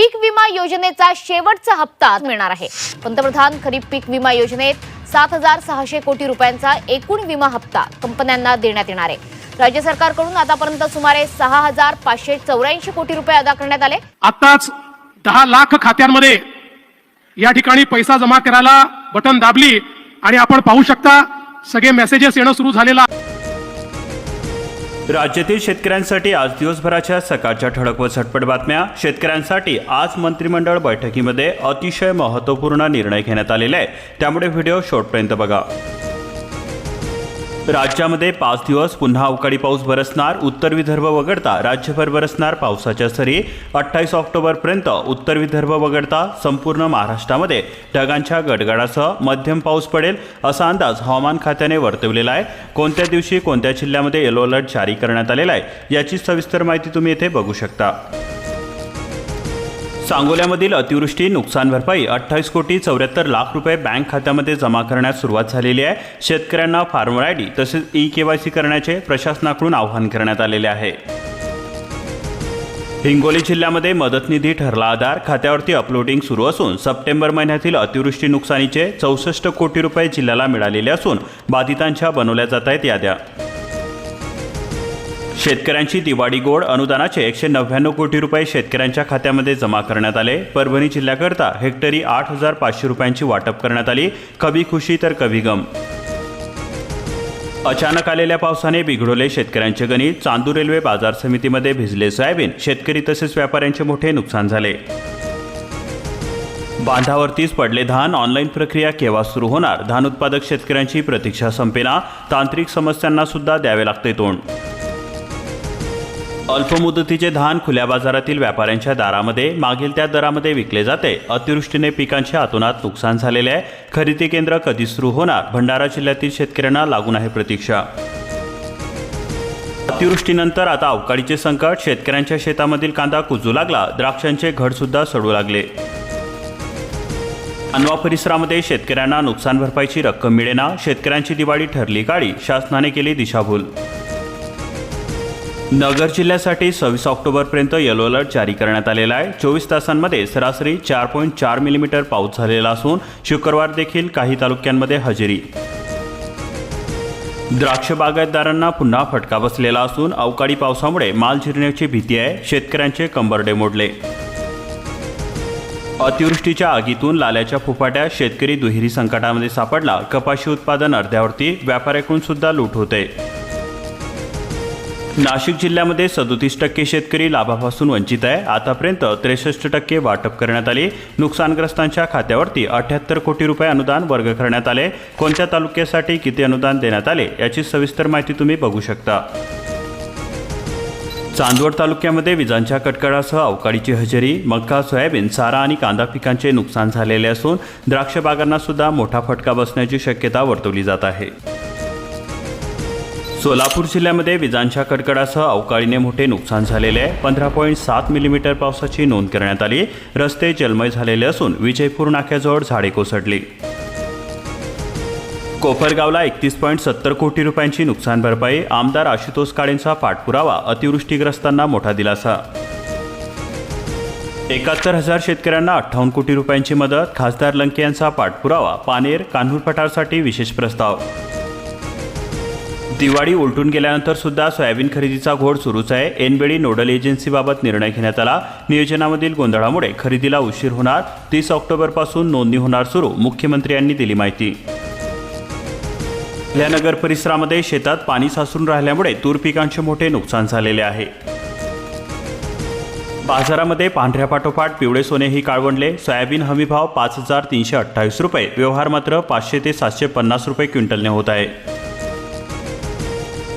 पीक विमा योजनेचा शेवटचा हप्ता मिळणार आहे. पंतप्रधान खरीप पीक विमा योजनेत सात हजार सहाशे कोटी रुपयांचा एकूण विमा हप्ता कंपन्यांना देण्यात येणार आहे. राज्य सरकारकडून आतापर्यंत सुमारे सहा हजार पाचशे चौऱ्याऐंशी कोटी रुपये अदा करण्यात आले. आताच दहा लाख खात्यांमध्ये या ठिकाणी पैसा जमा करायला बटन दाबली आणि आपण पाहू शकता सगळे मेसेजेस येणं सुरू झालेलं आहे. राज्यातील शेतकऱ्यांसाठी आज दिवसभराच्या सकाळच्या ठळक व झटपट बातम्या. शेतकऱ्यांसाठी आज मंत्रिमंडळ बैठकीमध्ये अतिशय महत्त्वपूर्ण निर्णय घेण्यात आलेले आहे. त्यामुळे व्हिडिओ शेवटपर्यंत बघा. राज्यामध्ये पाच दिवस पुन्हा अवकाळी पाऊस बरसणार उत्तर विदर्भ वगळता राज्यभर बरसणार पावसाच्या सरी. अठ्ठावीस ऑक्टोबरपर्यंत उत्तर विदर्भ वगळता संपूर्ण महाराष्ट्रामध्ये ढगांच्या गडगडासह मध्यम पाऊस पडेल असा अंदाज हवामान खात्याने वर्तवलेला आहे. कोणत्या दिवशी कोणत्या जिल्ह्यामध्ये येलो अलर्ट जारी करण्यात आलेला आहे याची सविस्तर माहिती तुम्ही येथे बघू शकता. सांगोल्यामधील अतिवृष्टी नुकसान भरपाई अठ्ठावीस कोटी चौऱ्याहत्तर लाख रुपये बँक खात्यामध्ये जमा करण्यास सुरुवात झालेली आहे. शेतकऱ्यांना फार्मर आय डी तसेच ई के वाय सी करण्याचे प्रशासनाकडून आवाहन करण्यात आलेले आहे. हिंगोली जिल्ह्यामध्ये मदत निधी ठरला आधार. खात्यावरती अपलोडिंग सुरू असून सप्टेंबर महिन्यातील अतिवृष्टी नुकसानीचे चौसष्ट कोटी रुपये जिल्ह्याला मिळालेले असून बाधितांच्या बनवल्या जात आहेत याद्या. शेतकऱ्यांची दिवाळी गोड अनुदानाचे एकशे नव्याण्णव कोटी रुपये शेतकऱ्यांच्या खात्यामध्ये जमा करण्यात आले. परभणी जिल्ह्याकरता हेक्टरी आठ हजार पाचशे रुपयांची वाटप करण्यात आली. कभी खुशी तर कभी गम. अचानक आलेल्या पावसाने बिघडवले शेतकऱ्यांचे गणित. चांदूर रेल्वे बाजार समितीमध्ये भिजले सोयाबीन. शेतकरी तसेच व्यापाऱ्यांचे मोठे नुकसान झाले. बांधावरतीच पडले धान. ऑनलाईन प्रक्रिया केव्हा सुरू होणार? धान उत्पादक शेतकऱ्यांची प्रतीक्षा संपेना. तांत्रिक समस्यांना सुद्धा द्यावे लागते तोंड. अल्पमुदतीचे धान खुल्या बाजारातील व्यापाऱ्यांच्या दारामध्ये मागील त्या दरामध्ये विकले जाते. अतिवृष्टीने पिकांचे आतोनात नुकसान झालेले आहे. खरेदी केंद्र कधी सुरू होणार? भंडारा जिल्ह्यातील शेतकऱ्यांना लागून आहे प्रतीक्षा. अतिवृष्टीनंतर आता अवकाळीचे संकट. शेतकऱ्यांच्या शेतामधील कांदा कुजू लागला. द्राक्षांचे घडसुद्धा सडू लागले. अनवा परिसरामध्ये शेतकऱ्यांना नुकसान भरपाईची रक्कम मिळेना. शेतकऱ्यांची दिवाळी ठरली काळी शासनाने केली दिशाभूल. नगर जिल्ह्यासाठी सव्वीस ऑक्टोबरपर्यंत येलो अलर्ट जारी करण्यात आलेला आहे. चोवीस तासांमध्ये सरासरी चार पॉईंट चार मिलीमीटर पाऊस झालेला असून शुक्रवार देखील काही तालुक्यांमध्ये हजेरी. द्राक्ष बागायतदारांना पुन्हा फटका बसलेला असून अवकाळी पावसामुळे माल जिरण्याची भीती आहे. शेतकऱ्यांचे कंबरडे मोडले अतिवृष्टीच्या आगीतून लाल्याच्या फुफाट्या शेतकरी दुहेरी संकटामध्ये सापडला. कपाशी उत्पादन अर्ध्यावरती व्यापाऱ्याकडून सुद्धा लूट होते. नाशिक जिल्ह्यामध्ये सदोतीस टक्के शेतकरी लाभापासून वंचित आहे. आतापर्यंत त्रेसष्ट टक्के वाटप करण्यात आले. नुकसानग्रस्तांच्या खात्यावरती अठ्याहत्तर कोटी रुपये अनुदान वर्ग करण्यात आले. कोणत्या तालुक्यासाठी किती अनुदान देण्यात आले याची सविस्तर माहिती तुम्ही बघू शकता. चांदवड तालुक्यामध्ये विजांच्या कटकडासह अवकाळीची हजेरी मक्का सोयाबीन सारा आणि कांदा पिकांचे नुकसान झालेले असून द्राक्ष बागांना सुद्धा मोठा फटका बसण्याची शक्यता वर्तवली जात आहे. सोलापूर जिल्ह्यामध्ये विजांच्या कडकडासह अवकाळीने मोठे नुकसान झालेले आहे. पंधरा पॉईंट सात मिलीमीटर पावसाची नोंद करण्यात आली. रस्ते जलमय झालेले असून विजयपूर नाक्याजवळ झाडे कोसळली. कोपरगावला एकतीस पॉईंट सत्तर कोटी रुपयांची नुकसान भरपाई आमदार आशुतोष काळेंचा पाठपुरावा अतिवृष्टीग्रस्तांना मोठा दिलासा. एकाहत्तर हजार शेतकऱ्यांना अठ्ठावन्न कोटी रुपयांची मदत खासदार लंके यांचा पाठपुरावा पानेर कान्हूर पठारसाठी विशेष प्रस्ताव. दिवाळी उलटून गेल्यानंतर सुद्धा सोयाबीन खरेदीचा घोड सुरूच आहे. ऐनवेळी नोडल एजन्सीबाबत निर्णय घेण्यात आला. नियोजनामधील गोंधळामुळे खरेदीला उशीर होणार. तीस ऑक्टोबरपासून नोंदणी होणार सुरू मुख्यमंत्र्यांनी दिली माहिती. नगर परिसरामध्ये शेतात पाणी साचून राहिल्यामुळे तूर पिकांचे मोठे नुकसान झालेले आहे. बाजारामध्ये पांढऱ्या पाठोपाठ पिवळे सोनेही काळवंडले. सोयाबीन हमीभाव पाच हजार तीनशे अठ्ठावीस रुपये. व्यवहार मात्र पाचशे ते सातशे पन्नास रुपये क्विंटलने होत आहे.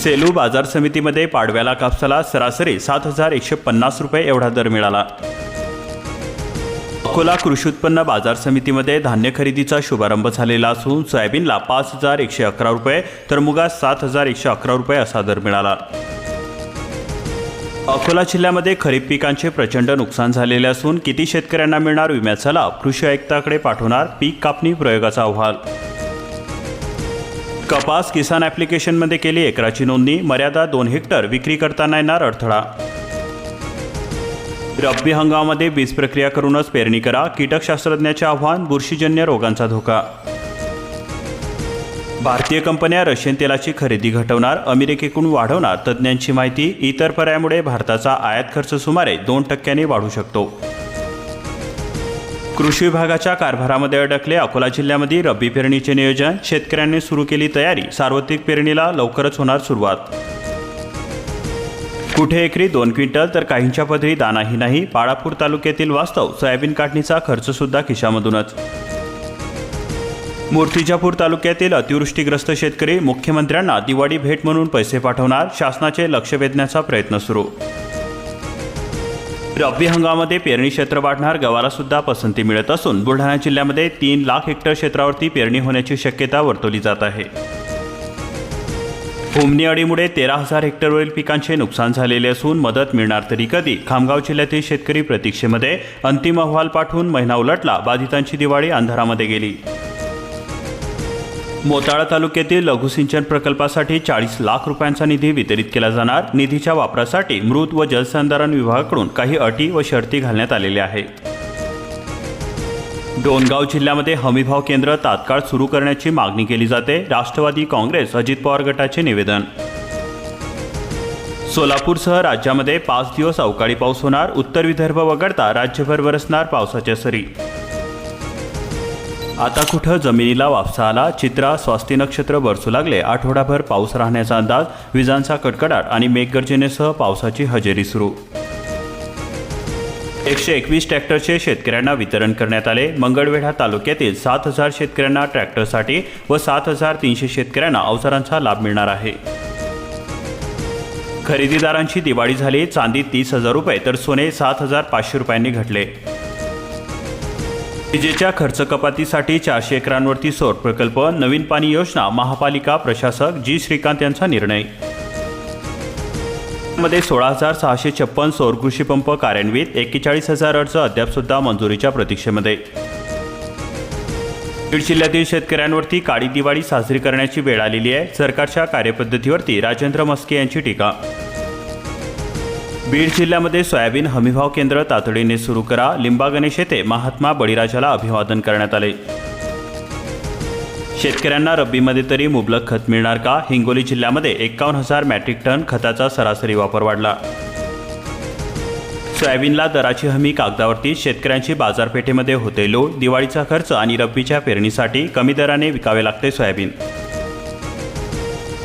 सेलू बाजार समितीमध्ये पाडव्याला कापसाला सरासरी सात हजार एकशे पन्नास रुपये एवढा दर मिळाला. अकोला कृषी उत्पन्न बाजार समितीमध्ये धान्य खरेदीचा शुभारंभ झालेला असून सोयाबीनला पाच हजार एकशे अकरा रुपये तर मुगास सात हजार एकशे अकरा रुपये असा दर मिळाला. अकोला जिल्ह्यामध्ये खरीप पिकांचे प्रचंड नुकसान झालेले असून किती शेतकऱ्यांना मिळणार विम्याचा लाभ कृषी आयुक्ताकडे पाठवणार पीक कापणी प्रयोगाचा अहवाल. कपास किसान ॲप्लिकेशनमध्ये केली एकराची नोंदणी. मर्यादा दोन हेक्टर विक्री करताना येणार अडथळा. रब्बी हंगामामध्ये वीज प्रक्रिया करूनच पेरणी करा. कीटकशास्त्रज्ञाचे आव्हान बुरशीजन्य रोगांचा धोका. भारतीय कंपन्या रशियन तेलाची खरेदी घटवणार अमेरिकेकडून वाढवणार तज्ज्ञांची माहिती. इतर पर्यायामुळे भारताचा आयात खर्च सुमारे दोन टक्क्यांनी वाढू शकतो. कृषी विभागाच्या कारभारामध्ये अडकले अकोला जिल्ह्यामध्ये रब्बी पेरणीचे नियोजन. शेतकऱ्यांनी सुरू केली तयारी. सार्वत्रिक पेरणीला लवकरच होणार सुरुवात. कुठे एकरी दोन क्विंटल तर काहींच्या पदरी दानाही नाही. बाळापूर तालुक्यातील वास्तव सोयाबीन काढणीचा खर्च सुद्धा खिशामधूनच. मूर्तिजापूर तालुक्यातील अतिवृष्टीग्रस्त शेतकरी मुख्यमंत्र्यांना दिवाळी भेट म्हणून पैसे पाठवणार. शासनाचे लक्ष वेधण्याचा प्रयत्न सुरू. रब्बी हंगामामध्ये पेरणी क्षेत्र वाढणार गव्हाला सुद्धा पसंती मिळत असून बुलढाणा जिल्ह्यामध्ये तीन लाख हेक्टर क्षेत्रावरती पेरणी होण्याची शक्यता वर्तवली जात आहे. हुमणी अडीमुळे तेरा हजार हेक्टरवरील पिकांचे नुकसान झालेले असून मदत मिळणार तरी कधी? खामगाव जिल्ह्यातील शेतकरी प्रतीक्षेमध्ये अंतिम अहवाल पाठवून महिना उलटला बाधितांची दिवाळी अंधारामध्ये गेली. मोताळा तालुक्यातील लघुसिंचन प्रकल्पासाठी चाळीस लाख रुपयांचा निधी वितरित केला जाणार. निधीच्या वापरासाठी मृत व जलसंधारण विभागाकडून काही अटी व शर्ती घालण्यात आलेल्या आहेत. डोनगाव जिल्ह्यामध्ये हमीभाव केंद्र तात्काळ सुरू करण्याची मागणी केली जाते. राष्ट्रवादी काँग्रेस अजित पवार गटाचे निवेदन. सोलापूरसह राज्यामध्ये पाच दिवस अवकाळी पाऊस होणार. उत्तर विदर्भ वगळता राज्यभर बरसणार पावसाच्या सरी. आता कुठं जमिनीला वापसा आला चित्रा स्वास्ती नक्षत्र बरसू लागले आठवडाभर पाऊस राहण्याचा अंदाज विजांचा कडकडाट आणि मेघगर्जनेसह पावसाची हजेरी सुरू. एकशे एकवीस ट्रॅक्टरचे शेतकऱ्यांना वितरण करण्यात आले. मंगळवेढा तालुक्यातील सात हजार शेतकऱ्यांना ट्रॅक्टरसाठी व सात हजार तीनशे शेतकऱ्यांना अवसरांचा लाभ मिळणार आहे. खरेदीदारांची दिवाळी झाली चांदी तीस हजार रुपये तर सोने सात हजार पाचशे रुपयांनी घटले. विजेच्या खर्च कपातीसाठी चारशे एकरांवरती सौर प्रकल्प नवीन पाणी योजना महापालिका प्रशासक जी श्रीकांत यांचा निर्णय. मध्ये सोळा हजार सहाशे छप्पन सौर कृषी पंप कार्यान्वित एक्केचाळीस हजार अर्ज अद्याप सुद्धा मंजुरीच्या प्रतीक्षेमध्ये. बीड जिल्ह्यातील शेतकऱ्यांवरती काळी दिवाळी साजरी करण्याची वेळ आलेली आहे. सरकारच्या कार्यपद्धतीवरती राजेंद्र मस्के यांची टीका. बीड जिल्ह्यामध्ये सोयाबीन हमीभाव केंद्र तातडीने सुरू करा. लिंबा गणेश येथे महात्मा बळीराजाला अभिवादन करण्यात आले. शेतकऱ्यांना रब्बीमध्ये तरी मुबलक खत मिळणार का? हिंगोली जिल्ह्यामध्ये एकावन्न हजार मॅट्रिक टन खताचा सरासरी वापर वाढला. सोयाबीनला दराची हमी कागदावरती शेतकऱ्यांची बाजारपेठेमध्ये होते लो दिवाळीचा खर्च आणि रब्बीच्या पेरणीसाठी कमी दराने विकावे लागते सोयाबीन.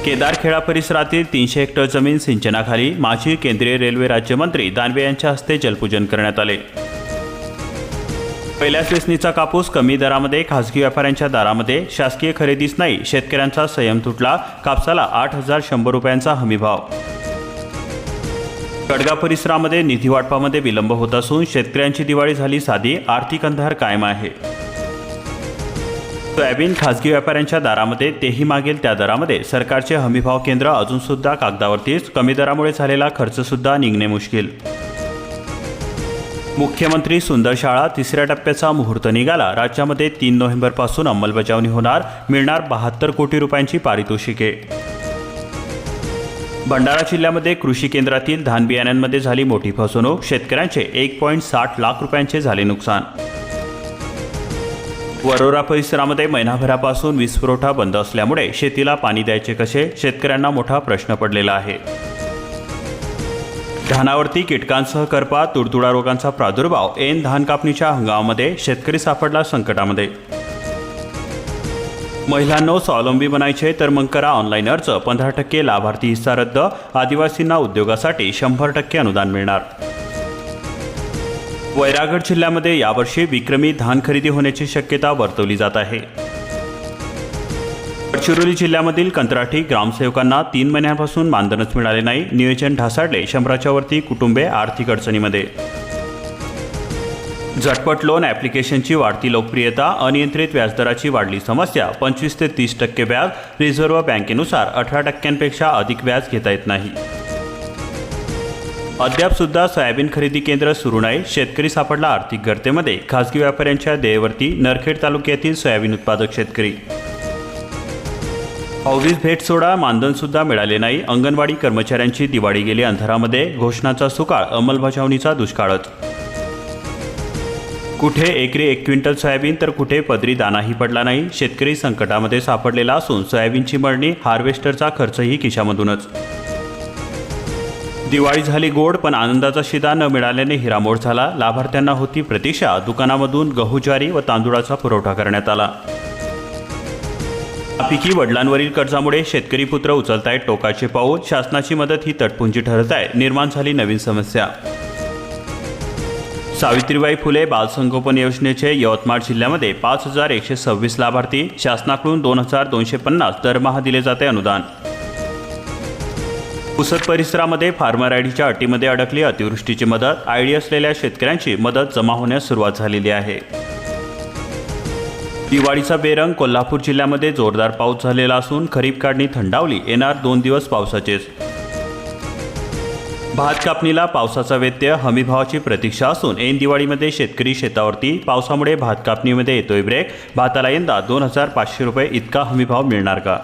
केदारखेडा परिसरातील तीनशे हेक्टर जमीन सिंचनाखाली माजी केंद्रीय रेल्वे राज्यमंत्री दानवे यांच्या हस्ते जलपूजन करण्यात आले. पहिल्याच वेचणीचा कापूस कमी दरामध्ये खासगी व्यापाऱ्यांच्या दारामध्ये शासकीय खरेदीच नाही शेतकऱ्यांचा संयम तुटला कापसाला आठ हजार शंभर रुपयांचा हमीभाव कडगा परिसरामध्ये निधी वाटपामध्ये विलंब होत असून शेतकऱ्यांची दिवाळी झाली साधी आर्थिक अंधार कायम आहे. सोयाबीन खासगी व्यापाऱ्यांच्या दारामध्ये तेही मागेल त्या दरामध्ये. सरकारचे हमीभाव केंद्र अजून सुद्धा कागदावरतीच. कमी दरामुळे झालेला खर्च सुद्धा निघणे मुश्किल. मुख्यमंत्री सुंदर शाळा तिसऱ्या टप्प्याचा मुहूर्त निघाला. राज्यामध्ये तीन नोव्हेंबरपासून अंमलबजावणी होणार. मिळणार बहात्तर कोटी रुपयांची पारितोषिके. भंडारा जिल्ह्यामध्ये कृषी केंद्रातील धान बियाण्यांमध्ये झाली मोठी फसवणूक. शेतकऱ्यांचे एक पॉईंट साठ लाख रुपयांचे झाले नुकसान. वरोरा परिसरामध्ये महिनाभरापासून वीज पुरवठा बंद असल्यामुळे शेतीला पाणी द्यायचे कसे शेतकऱ्यांना मोठा प्रश्न पडलेला आहे. धानावरती कीटकांसह करपा तुडतुडा रोगांचा प्रादुर्भाव ऐन धान कापणीच्या हंगामामध्ये शेतकरी सापडला संकटामध्ये. महिलांनो स्वावलंबी बनायचे तर मग करा ऑनलाईन अर्ज पंधरा टक्के लाभार्थी हिस्सा रद्द आदिवासींना उद्योगासाठी शंभर टक्के अनुदान मिळणार. वैरागड जिल्ह्यामध्ये यावर्षी विक्रमी धान खरेदी होण्याची शक्यता वर्तवली जात आहे. गडचिरोली जिल्ह्यामधील कंत्राटी ग्रामसेवकांना तीन महिन्यांपासून मानधनच मिळाले नाही. नियोजन ढासाळले शंभराच्या वरती कुटुंबे आर्थिक अडचणीमध्ये. झटपट लोन ॲप्लिकेशनची वाढती लोकप्रियता अनियंत्रित व्याजदराची वाढली समस्या पंचवीस ते तीस टक्के व्याज रिझर्व्ह बँकेनुसार अठरा टक्क्यांपेक्षा अधिक व्याज घेता येत नाही. अद्यापसुद्धा सोयाबीन खरेदी केंद्र सुरू नाही. शेतकरी सापडला आर्थिक गर्तेमध्ये. खासगी व्यापाऱ्यांच्या देयवरती नरखेड तालुक्यातील सोयाबीन उत्पादक शेतकरी. भाऊबीज भेट सोडा मानधनसुद्धा मिळाले नाही. अंगणवाडी कर्मचाऱ्यांची दिवाळी गेली अंधारामध्ये. घोषणाचा सुकाळ अंमलबजावणीचा दुष्काळच. कुठे एकरी एक क्विंटल सोयाबीन तर कुठे पदरी दानाही पडला नाही. शेतकरी संकटामध्ये सापडलेला असून सोयाबीनची मळणी हार्वेस्टरचा खर्चही खिशामधूनच. दिवाळी झाली गोड पण आनंदाचा शिदा न मिळाल्याने हिरामोड झाला. लाभार्थ्यांना होती प्रतीक्षा. दुकानामधून गहू ज्वारी व तांदुळाचा पुरवठा करण्यात आला. पिकी वडिलांवरील कर्जामुळे शेतकरी पुत्र उचलतायत टोकाचे पाऊल. शासनाची मदत ही तटपुंजी ठरत आहे. निर्माण झाली नवीन समस्या. सावित्रीबाई फुले बालसंगोपन योजनेचे यवतमाळ जिल्ह्यामध्ये पाच हजार एकशे सव्वीस लाभार्थी. शासनाकडून दोन हजार दोनशे पन्नास दरमहा दिले जाते अनुदान. पुसद परिसरामध्ये फार्मर आयडीच्या अटीमध्ये अडकली अतिवृष्टीची मदत आयडी असलेल्या शेतकऱ्यांची मदत जमा होण्यास सुरुवात झालेली आहे. दिवाळीचा बेरंग कोल्हापूर जिल्ह्यामध्ये जोरदार पाऊस झालेला असून खरीप काढणी थंडावली येणार दोन दिवस पावसाचेच. भात कापणीला पावसाचा व्यत्यय हमीभावाची प्रतीक्षा असून ऐन दिवाळीमध्ये शेतकरी शेतावरती पावसामुळे भात कापणीमध्ये येतोय ब्रेक. भाताला यंदा दोन हजार पाचशे रुपये इतका हमीभाव मिळणार का?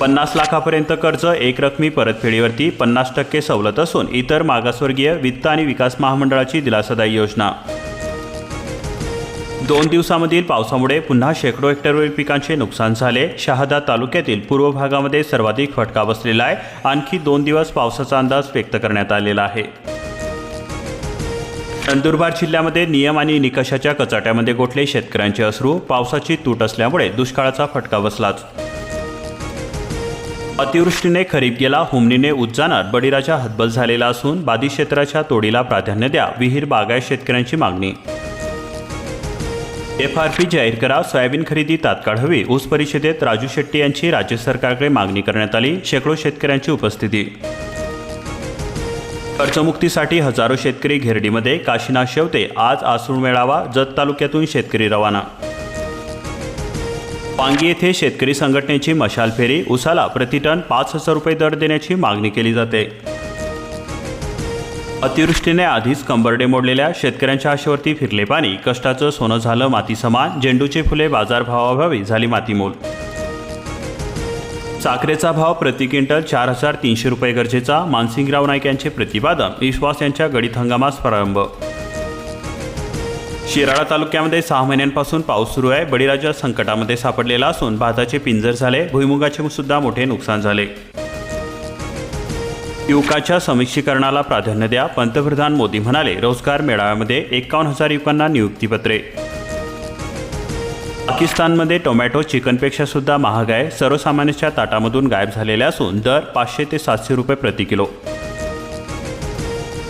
पन्नास लाखापर्यंत कर्ज एक रकमी परतफेडीवरती पन्नास टक्के सवलत असून इतर मागासवर्गीय वित्त आणि विकास महामंडळाची दिलासादायी योजना. दोन दिवसामधील पावसामुळे पुन्हा शेकडो हेक्टरवरील पिकांचे नुकसान झाले. शहादा तालुक्यातील पूर्व भागामध्ये सर्वाधिक फटका बसलेला आहे. आणखी दोन दिवस पावसाचा अंदाज व्यक्त करण्यात आलेला आहे. नंदुरबार जिल्ह्यामध्ये नियम आणि निकषाच्या कचाट्यामध्ये गोठले शेतकऱ्यांचे अश्रू. पावसाची तूट असल्यामुळे दुष्काळाचा फटका बसलाच. अतिवृष्टीने खरीप गेला हुमणीने उज्जानात बळीराजा हतबल झालेला असून बाधित क्षेत्राच्या तोडीला प्राधान्य द्या विहीर बागायत शेतकऱ्यांची मागणी. एफ आर पी जाहीर करा सोयाबीन खरेदी तात्काळ हवी ऊस परिषदेत राजू शेट्टी यांची राज्य सरकारकडे मागणी करण्यात आली शेकडो शेतकऱ्यांची उपस्थिती. कर्जमुक्तीसाठी हजारो शेतकरी घेरडीमध्ये काशीनाथ शेवते आज आसूळ मेळावा जत तालुक्यातून शेतकरी रवाना. पांगी येथे शेतकरी संघटनेची मशाल फेरी उसाला प्रतिटन पाच हजार रुपये दर देण्याची मागणी केली जाते. अतिवृष्टीने आधीच कंबरडे मोडलेल्या शेतकऱ्यांच्या आशेवरती फिरले पाणी. कष्टाचं सोनं झालं माती समान झेंडूचे फुले बाजारभावाभावी झाली मातीमोल. साखरेचा भाव प्रति क्विंटल चार हजार तीनशे रुपये गरजेचा मानसिंगराव नाईक यांचे प्रतिपादन विश्वास यांच्या गडित हंगामास प्रारंभ शिराळा तालुक्यामध्ये सहा महिन्यांपासून पाऊस सुरू आहे. बळीराजा संकटामध्ये सापडलेला असून भाताचे पिंजर झाले. भुईमुगाचे सुद्धा मोठे नुकसान झाले. युवकाच्या समीक्षीकरणाला प्राधान्य द्या पंतप्रधान मोदी म्हणाले रोजगार मेळाव्यामध्ये एकावन्न हजार युवकांना नियुक्तीपत्रे. पाकिस्तानमध्ये टोमॅटो चिकनपेक्षा सुद्धा महाग आहे. सर्वसामान्यांच्या ताटामधून गायब झालेले असून दर पाचशे ते सातशे रुपये प्रति किलो.